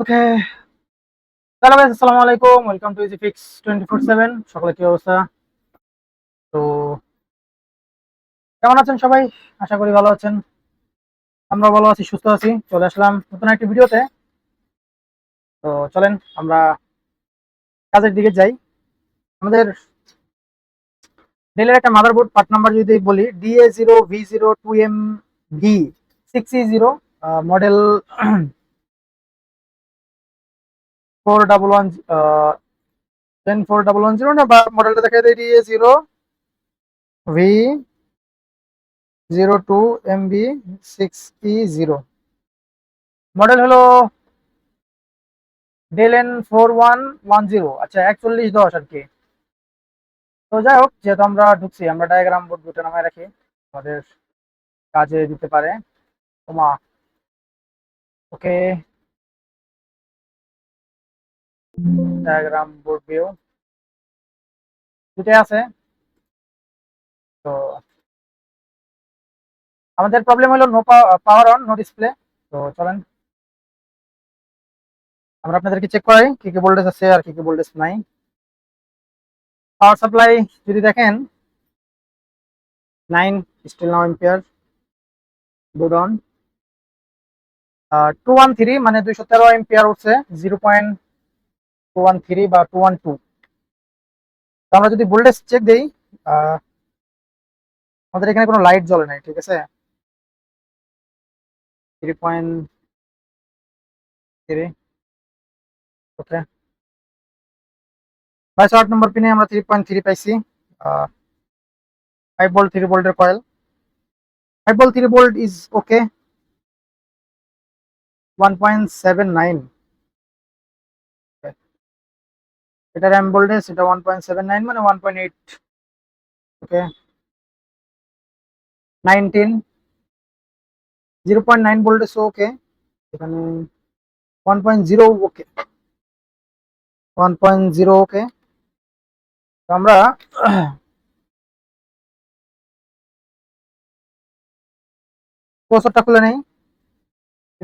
ওকে। Hello guys আসসালামু আলাইকুম। Welcome to Easy Fix twenty four seven সকলে কি অবস্থা? তো, কেমন আছেন সবাই? আশা করি ভালো আছেন। আমরা ভালো আছি, সুস্থ আছি। চলে আসলাম নতুন একটি ভিডিওতে। তো, চলেন আমরা কাজের দিকে যাই। আমাদের ডেলের একটা মাদারবোর্ড পার্ট নাম্বার যদি বলি DA zero V zero two M V six E zero model four double one ten four double one zero না, বা মডেলটা দেখা যায় DA zero V zero two M B six E zero model হলো Dell N four one one zero আচ্ছা একচল্লিশ দশ আর কি। তো যাই হোক, যেহেতু আমরা ঢুকছি, আমরা ডায়াগ্রাম বোর্ড দুটো নামায় রাখি, আমাদের কাজে দিতে পারে। ওমা ওকে ডায়াগ্রাম বোর্ড ভিউ দুটোই আছে। তো আমাদের প্রবলেম হলো no power on no display তো চলেন। আমরা আপনাদেরকে চেক করাই কি কি ভোল্টেজ আছে আর কি কি ভোল্টেজ নাই। পাওয়ার সাপ্লাই যদি দেখেন nine still now ampere good on two one three মানে দুইশো তেরো এম্পিয়ার উঠছে zero point two one three বা টু ওয়ান টু তো আমরা যদি ভোল্টেজ চেক দিই আমাদের এখানে কোনো লাইট জ্বলে নাই, ঠিক আছে? Three point three okay. বাইশ আট নম্বর পিনে আমরা থ্রি পয়েন্ট থ্রি পাইছি। ফাইভ ভোল্ট থ্রি ভোল্টের coil five volt three volt is okay one point seven nine এটা র্যাম ভোল্টেজ এটা ওয়ান পয়েন্ট সেভেন নাইন মানে one point eight okay nineteen zero point nine voltage okay এখানে one point zero okay one point zero okay তো আমরা প্রসেসরটা খুলে নেই।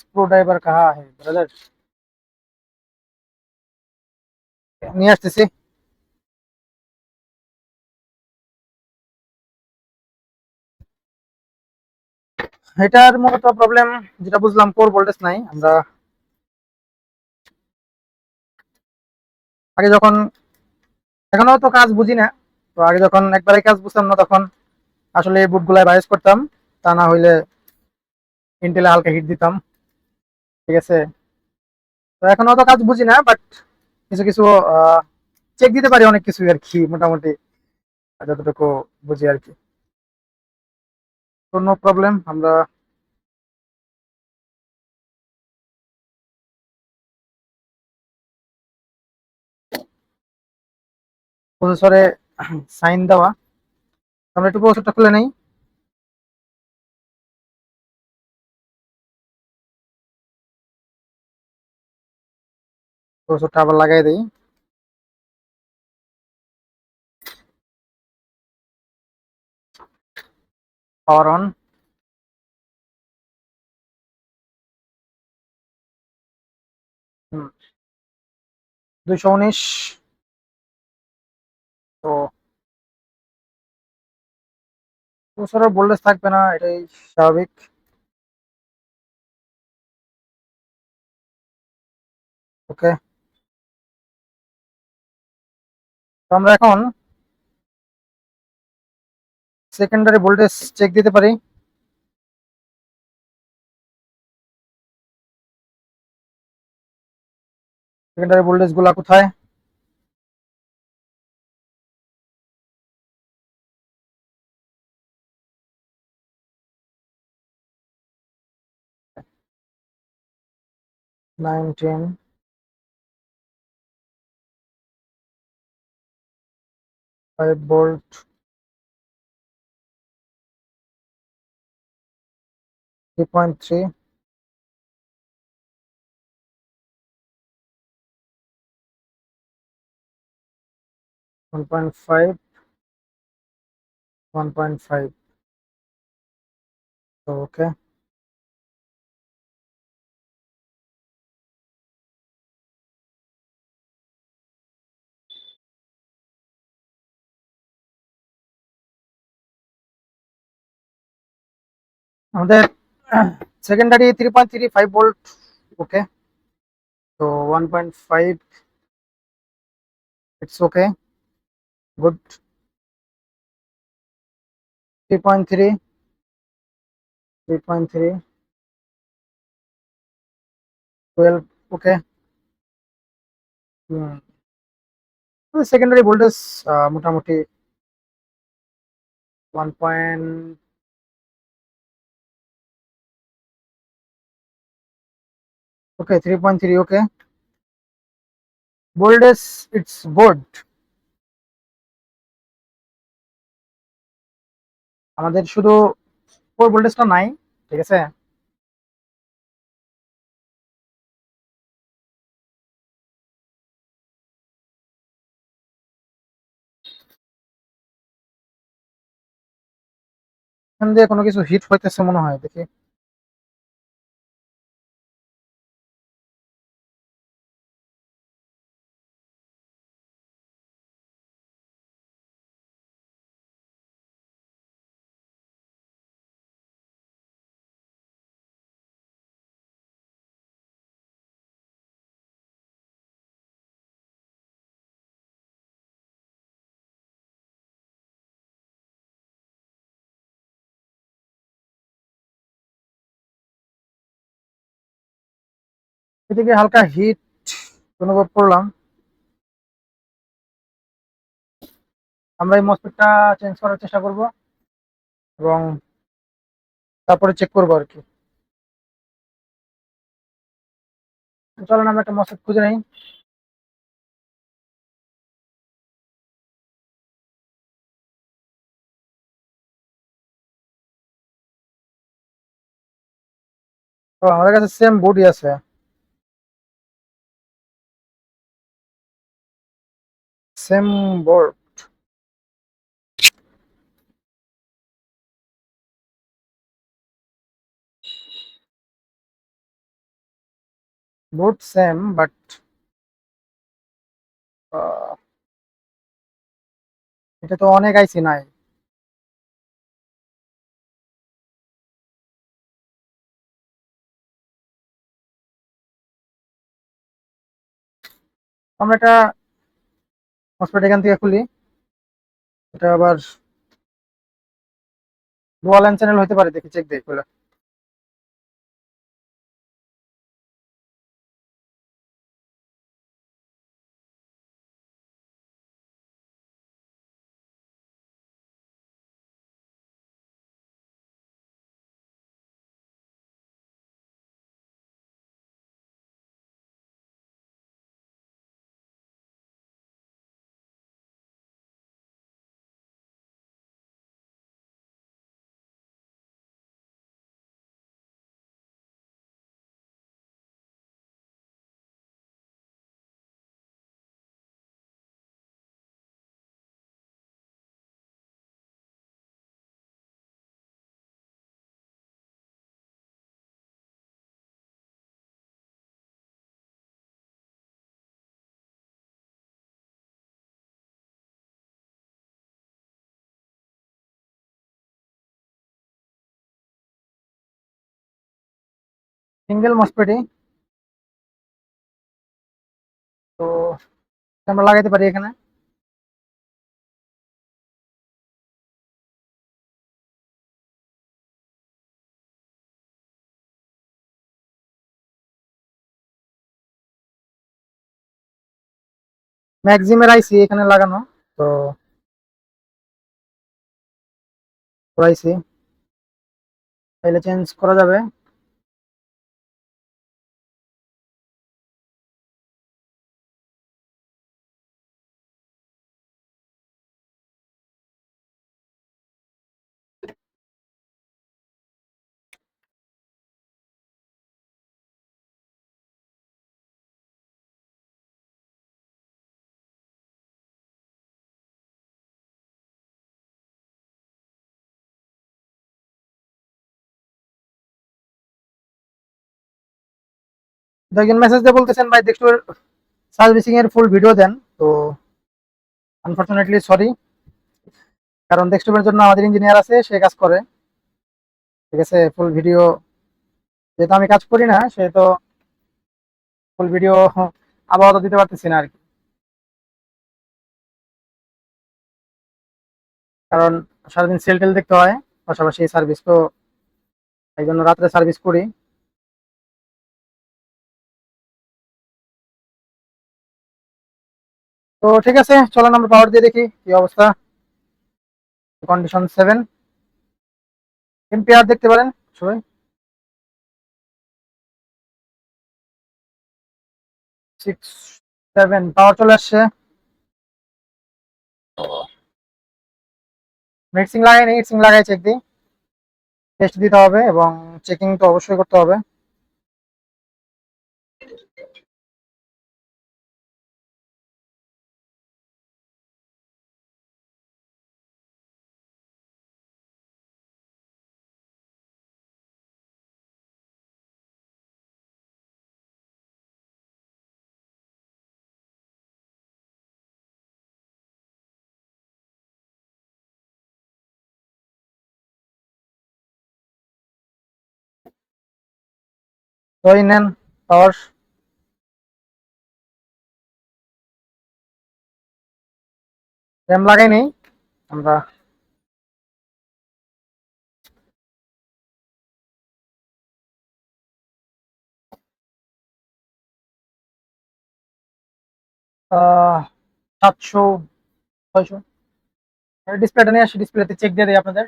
Screw driver কাহা है ব্রাদার নিয়ে আসতেছি। এটার মূলত প্রবলেম যেটা বুঝলাম কোর ভোল্টেজ নাই। আমরা আগে যখন, এখনও তো কাজ বুঝি না, তো আগে যখন একবারে কাজ বুঝতাম না, তখন আসলে এই বুটগুলাই বাইস করতাম। তা না হইলে ইন্টেলে হালকা হিট দিতাম। ঠিক আছে? তো এখনও অত কাজ বুঝি না বাট কিছু কিছু চেক দিতে পারি অনেক কিছু আর কি মোটামুটি, যতটুকু বুঝি আর কি তো নো প্রবলেম আমরা প্রসেসরে সাইন দেওয়া। আমরা একটু প্রসেসরটা খুলে নেই। প্রসেসরটা আবার লাগাই দিই। পাওয়ার অন দুইশো উনিশ। তো থাকবে না এটাই স্বাভাবিক। ওকে আমরা এখন সেকেন্ডারি ভোল্টেজ চেক দিতে পারি। সেকেন্ডারি ভোল্টেজগুলা কোথায়? nineteen five volt three point three. one point five. one point five. Okay আমাদের secondary three point three five volt okay তো one point five it's okay good three point three three point three twelve okay secondary voltage মোটামুটি one point okay 3.3 okay. Boldest, it's good আমাদের শুধু four ভোল্টেজটা নাই, ঠিক আছে? এখান দিয়ে কোনো কিছু হিট হইতেছে মনে হয়, দেখি। এদিকে হালকা হিট অনুভব করলাম আমরা এই মসফেটটা চেঞ্জ করার চেষ্টা করব এবং তারপরে চেক করব আর কি। চলেন, আমরা একটা মসফেট খুঁজে নেই। আমাদের কাছে সেম বডি আছে। Same board board same but এটা তো অনেক আইসি নাই। আমরা এটা হসপিটাল এখান থেকে খুলি। এটা আবার ডুয়াল চ্যানেল হতে পারে দেখি চেক দেখি সিঙ্গেল মসপেটই তো আমরা লাগাইতে পারি এখানে। ম্যাক্সিমের আইসি এখানে লাগানো, তো আইসি। তাহলে চেঞ্জ করা যাবে। একজন মেসেজ দিয়ে বলতেছেন, ভাই দেখুন সার্ভিসিং এর ফুল ভিডিও দেন। তো আনফরচুনেটলি সরি কারণ ডেস্কটপের জন্য আমাদের ইঞ্জিনিয়ার আছে, সে কাজ করে। ঠিক আছে ফুল ভিডিও যেহেতু আমি কাজ করি না, সেহেতু ফুল ভিডিও আবহাওয়া দিতে পারতেছি না আর কি। কারণ সারাদিন সেল টেল দেখতে হয়, পাশাপাশি সার্ভিস তো, এই জন্য রাত্রে সার্ভিস করি। তো ঠিক আছে, চলেন আমরা পাওয়ার দিয়ে দেখি কি অবস্থা। কন্ডিশন সেভেন এম্পিয়ার দেখতে পারেন সবাই। সিক্স সেভেন পাওয়ার চলে আসছে। মিক্সিং লাগাইনি মিক্সিং লাগাই চেক দিই। টেস্ট দিতে হবে এবং চেকিং তো অবশ্যই করতে হবে। ধরে নেন পাওয়ার র্যাম লাগাই নেই আমরা সাতশো, ছয়শো। ডিসপ্লেটা নিয়ে আসি ডিসপ্লেতে চেক দিয়ে দিই আপনাদের।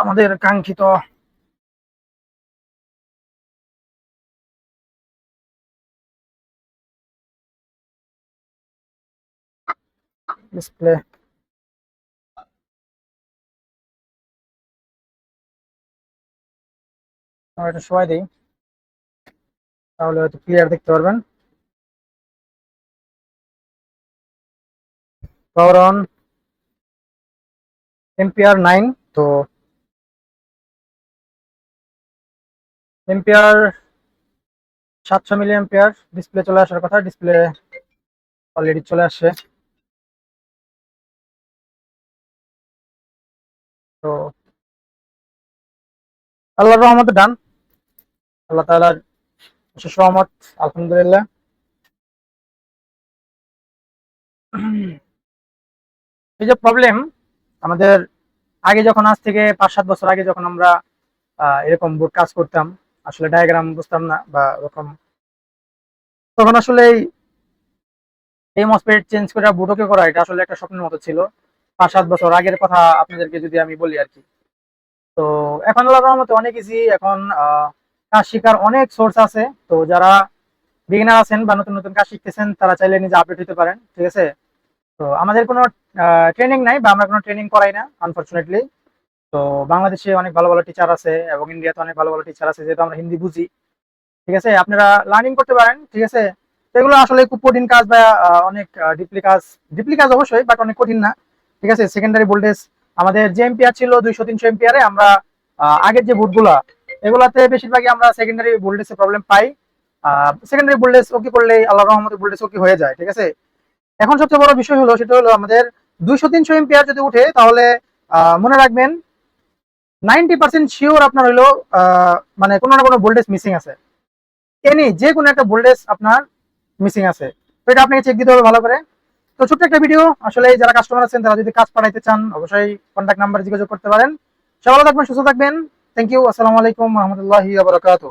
আমাদের কাঙ্ক্ষিত ডিসপ্লে আমরা একটু সময় দিই। তাহলে হয়তো ক্লিয়ার দেখতে পারবেন। পাওয়ার অন এম্পিয়ার নাইন তো এম্পিয়ার সাতশো মিলি এম্পিয়ার ডিসপ্লে চলে আসার কথা, ডিসপ্লে অলরেডি চলে আসছে। তো আল্লাহর রহমতে ডান। আল্লাহ তাআলার বিশেষ রহমত, আলহামদুলিল্লাহ। এই যে প্রবলেম আমাদের আগে যখন আজ থেকে পাঁচ সাত বছর আগে যখন আমরা এরকম কাজ করতাম আসলে ডায়াগ্রাম বুঝতাম না বা ওরকম। তখন আসলে এই মসপেট চেঞ্জ করে বুটোকে করা, এটা আসলে একটা স্বপ্নের মতো ছিল। পাঁচ, সাত বছর আগের কথা আপনাদেরকে যদি আমি বলি আর কি। তো এখন রহমতে অনেক ইজি এখন কাজ শেখার অনেক সোর্স আছে। তো যারা বিগিনার আছেন বা নতুন নতুন কাজ শিখতেছেন, তারা চাইলে নিজে আপডেট হতে পারেন, ঠিক আছে? তো আমাদের কোনো ট্রেনিং নাই বা আমরা কোনো ট্রেনিং করাই না আনফরচুনেটলি তো বাংলাদেশে অনেক ভালো ভালো টিচার আছে এবং ইন্ডিয়াতে অনেক ভালো ভালো টিচার আছে, যেহেতু আমরা হিন্দি বুঝি। ঠিক আছে? আপনারা লার্নিং করতে পারেন, ঠিক আছে? এগুলো আসলে খুব কঠিন কাজ বা অনেক ডিপলি কাজ ডিপলি কাজ অবশ্যই বাট অনেক কঠিন না। ঠিক আছে? সেকেন্ডারি ভোল্টেজ আমাদের যে এম্পিয়ার ছিল দুইশো তিনশো এম্পিয়ারে আমরা আগের যে বুটগুলা এগুলাতে বেশিরভাগই আমরা সেকেন্ডারি ভোল্টেজে প্রবলেম পাই। সেকেন্ডারি ভোল্টেজ ওকে করলে আল্লাহ রহমতে ভোল্টেজ ওকে হয়ে যায়, ঠিক আছে? এখন সবচেয়ে বড় বিষয় হলো, সেটা হলো আমাদের দুইশো তিনশো এম্পিয়ার যদি উঠে, তাহলে মনে রাখবেন নাইনটি পার্সেন্ট শিওর আপনার হইল মানে কোনো না কোনো ভোল্টেজ মিসিং আছে। এনি যে কোনো একটা ভোল্টেজ আপনার মিসিং আছে। তো এটা আপনাকে চেক দিতে হবে ভালো করে। তো ছোট্ট একটা ভিডিও আসলে যারা কাস্টমার আছেন, তারা যদি কাজ পাঠাইতে চান, অবশ্যই কন্ট্যাক্ট নাম্বারে যোগাযোগ করতে পারেন। সবাই থাকবেন, সুস্থ থাকবেন। থ্যাংক ইউ আসসালামু আলাইকুম, রহমতুল্লাহি বারাকাতুহু।